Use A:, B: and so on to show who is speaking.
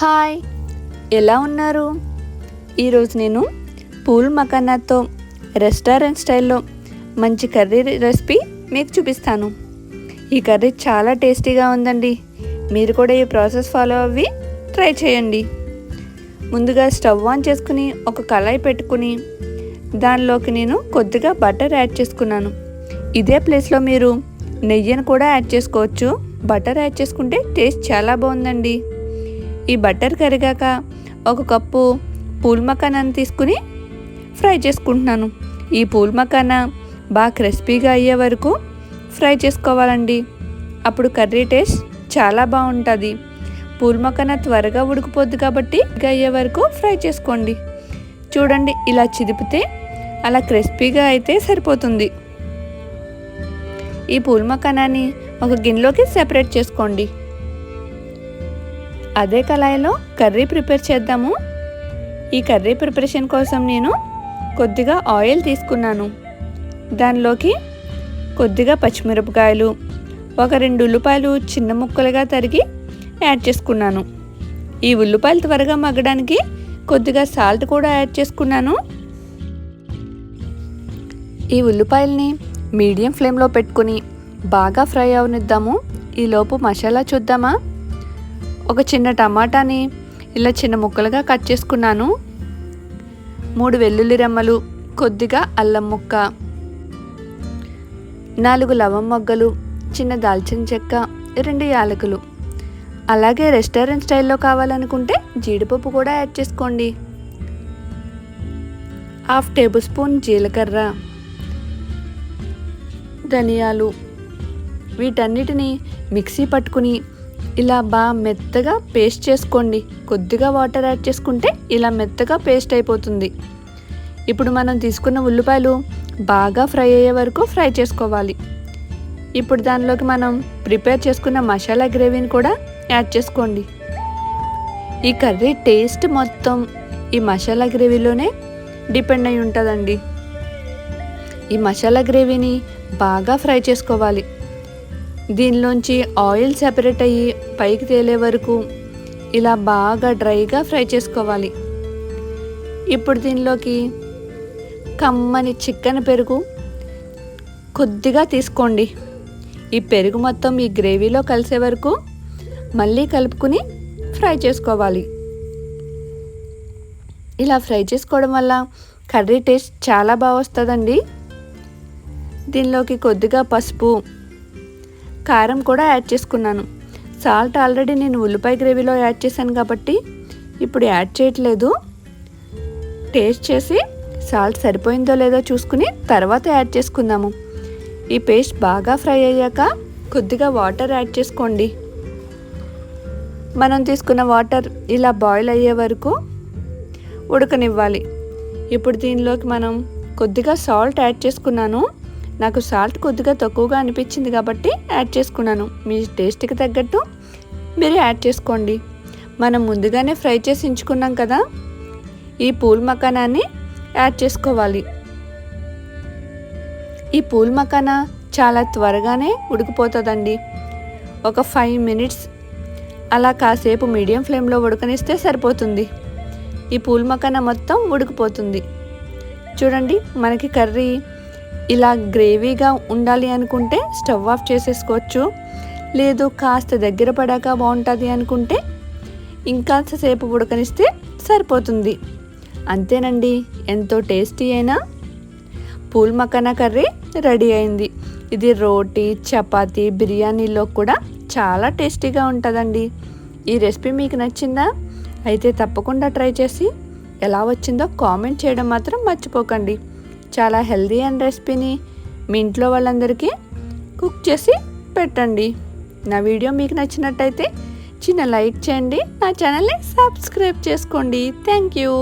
A: Hi ఎలా ఉన్నారు? ఈరోజు నేను పూల్ మకానాతో రెస్టారెంట్ స్టైల్లో మంచి కర్రీ రెసిపీ మీకు చూపిస్తాను. ఈ కర్రీ చాలా టేస్టీగా ఉందండి. మీరు కూడా ఈ ప్రాసెస్ ఫాలో అవ్వి ట్రై చేయండి. ముందుగా స్టవ్ ఆన్ చేసుకుని ఒక కళాయి పెట్టుకుని దానిలోకి నేను కొద్దిగా బటర్ యాడ్ చేసుకున్నాను. ఇదే ప్లేస్లో మీరు నెయ్యిని కూడా యాడ్ చేసుకోవచ్చు. బటర్ యాడ్ చేసుకుంటే టేస్ట్ చాలా బాగుందండి. ఈ బటర్ కరిగాక ఒక కప్పు పూల్ మకానాన్ని తీసుకుని ఫ్రై చేసుకుంటున్నాను. ఈ పూల్ మకానా బాగా క్రిస్పీగా అయ్యే వరకు ఫ్రై చేసుకోవాలండి. అప్పుడు కర్రీ టేస్ట్ చాలా బాగుంటుంది. పూల్ మకానా త్వరగా ఉడికిపోద్ది కాబట్టి అయ్యే వరకు ఫ్రై చేసుకోండి. చూడండి ఇలా చిదిపితే అలా క్రిస్పీగా అయితే సరిపోతుంది. ఈ పూల్ మకానాన్ని ఒక గిన్నెలోకి సెపరేట్ చేసుకోండి. అదే కళాయిలో కర్రీ ప్రిపేర్ చేద్దాము. ఈ కర్రీ ప్రిపరేషన్ కోసం నేను కొద్దిగా ఆయిల్ తీసుకున్నాను. దానిలోకి కొద్దిగా పచ్చిమిరపకాయలు ఒక రెండు ఉల్లిపాయలు చిన్న ముక్కలుగా తరిగి యాడ్ చేసుకున్నాను. ఈ ఉల్లిపాయలు త్వరగా మగ్గడానికి కొద్దిగా సాల్ట్ కూడా యాడ్ చేసుకున్నాను. ఈ ఉల్లిపాయల్ని మీడియం ఫ్లేమ్లో పెట్టుకుని బాగా ఫ్రై అవనిద్దాము. ఈలోపు మసాలా చూద్దామా? ఒక చిన్న టమాటాని ఇలా చిన్న ముక్కలుగా కట్ చేసుకున్నాను. మూడు వెల్లుల్లి రెమ్మలు కొద్దిగా అల్లం ముక్క నాలుగు లవం మొగ్గలు చిన్న దాల్చిన చెక్క రెండు యాలకులు. అలాగే రెస్టారెంట్ స్టైల్లో కావాలనుకుంటే జీడిపప్పు కూడా యాడ్ చేసుకోండి. హాఫ్ టేబుల్ స్పూన్ జీలకర్ర ధనియాలు వీటన్నిటిని మిక్సీ పట్టుకుని ఇలా బాగా మెత్తగా పేస్ట్ చేసుకోండి. కొద్దిగా వాటర్ యాడ్ చేసుకుంటే ఇలా మెత్తగా పేస్ట్ అయిపోతుంది. ఇప్పుడు మనం తీసుకున్న ఉల్లిపాయలు బాగా ఫ్రై అయ్యే వరకు ఫ్రై చేసుకోవాలి. ఇప్పుడు దానిలోకి మనం ప్రిపేర్ చేసుకున్న మసాలా గ్రేవీని కూడా యాడ్ చేసుకోండి. ఈ కర్రీ టేస్ట్ మొత్తం ఈ మసాలా గ్రేవీలోనే డిపెండ్ అయి ఉంటుందండి. ఈ మసాలా గ్రేవీని బాగా ఫ్రై చేసుకోవాలి. దీనిలోంచి ఆయిల్ సెపరేట్ అయ్యి పైకి తేలే వరకు ఇలా బాగా డ్రైగా ఫ్రై చేసుకోవాలి. ఇప్పుడు దీనిలోకి కమ్మని చికెన్ పెరుగు కొద్దిగా తీసుకోండి. ఈ పెరుగు మొత్తం ఈ గ్రేవీలో కలిసే వరకు మళ్ళీ కలుపుకుని ఫ్రై చేసుకోవాలి. ఇలా ఫ్రై చేసుకోవడం వల్ల కర్రీ టేస్ట్ చాలా బాగా వస్తుందండి. దీనిలోకి కొద్దిగా పసుపు కారం కూడా యాడ్ చేసుకున్నాను. సాల్ట్ ఆల్రెడీ నేను ఉల్లిపాయ గ్రేవీలో యాడ్ చేశాను కాబట్టి ఇప్పుడు యాడ్ చేయట్లేదు. టేస్ట్ చేసి సాల్ట్ సరిపోయిందో లేదో చూసుకుని తర్వాత యాడ్ చేసుకుందాము. ఈ పేస్ట్ బాగా ఫ్రై అయ్యాక కొద్దిగా వాటర్ యాడ్ చేసుకోండి. మనం తీసుకున్న వాటర్ ఇలా బాయిల్ అయ్యే వరకు ఉడకనివ్వాలి. ఇప్పుడు దీనిలోకి మనం కొద్దిగా సాల్ట్ యాడ్ చేసుకున్నాను. నాకు సాల్ట్ కొద్దిగా తక్కువగా అనిపించింది కాబట్టి యాడ్ చేసుకున్నాను. మీ టేస్ట్కి తగ్గట్టు మీరు యాడ్ చేసుకోండి. మనం ముందుగానే ఫ్రై చేసి ఉంచుకున్నాం కదా? ఈ పూల్ మకానాన్ని యాడ్ చేసుకోవాలి. ఈ పూల్ మకానా చాలా త్వరగానే ఉడికిపోతుందండి. ఒక ఫైవ్ మినిట్స్ అలా కాసేపు మీడియం ఫ్లేమ్లో ఉడకనిస్తే సరిపోతుంది. ఈ పూల్ మకానా మొత్తం ఉడికిపోతుంది. చూడండి మనకి కర్రీ ఇలా గ్రేవీగా ఉండాలి అనుకుంటే స్టవ్ ఆఫ్ చేసేసుకోవచ్చు. లేదు కాస్త దగ్గర పడాక బాగుంటుంది అనుకుంటే ఇంకాసేపు ఉడకనిస్తే సరిపోతుంది. అంతేనండి ఎంతో టేస్టీ అయినా పూల్ మకానా కర్రీ రెడీ అయింది. ఇది రోటీ చపాతీ బిర్యానీలో కూడా చాలా టేస్టీగా ఉంటుందండి. ఈ రెసిపీ మీకు నచ్చిందా? అయితే తప్పకుండా ట్రై చేసి ఎలా వచ్చిందో కామెంట్ చేయడం మాత్రం మర్చిపోకండి. చాలా హెల్దీ అండ్ రెసిపీని మీ ఇంట్లో వాళ్ళందరికీ కుక్ చేసి పెట్టండి. నా వీడియో మీకు నచ్చినట్టయితే చిన్న లైక్ చేయండి. నా ఛానల్ని సబ్స్క్రైబ్ చేసుకోండి. Thank you.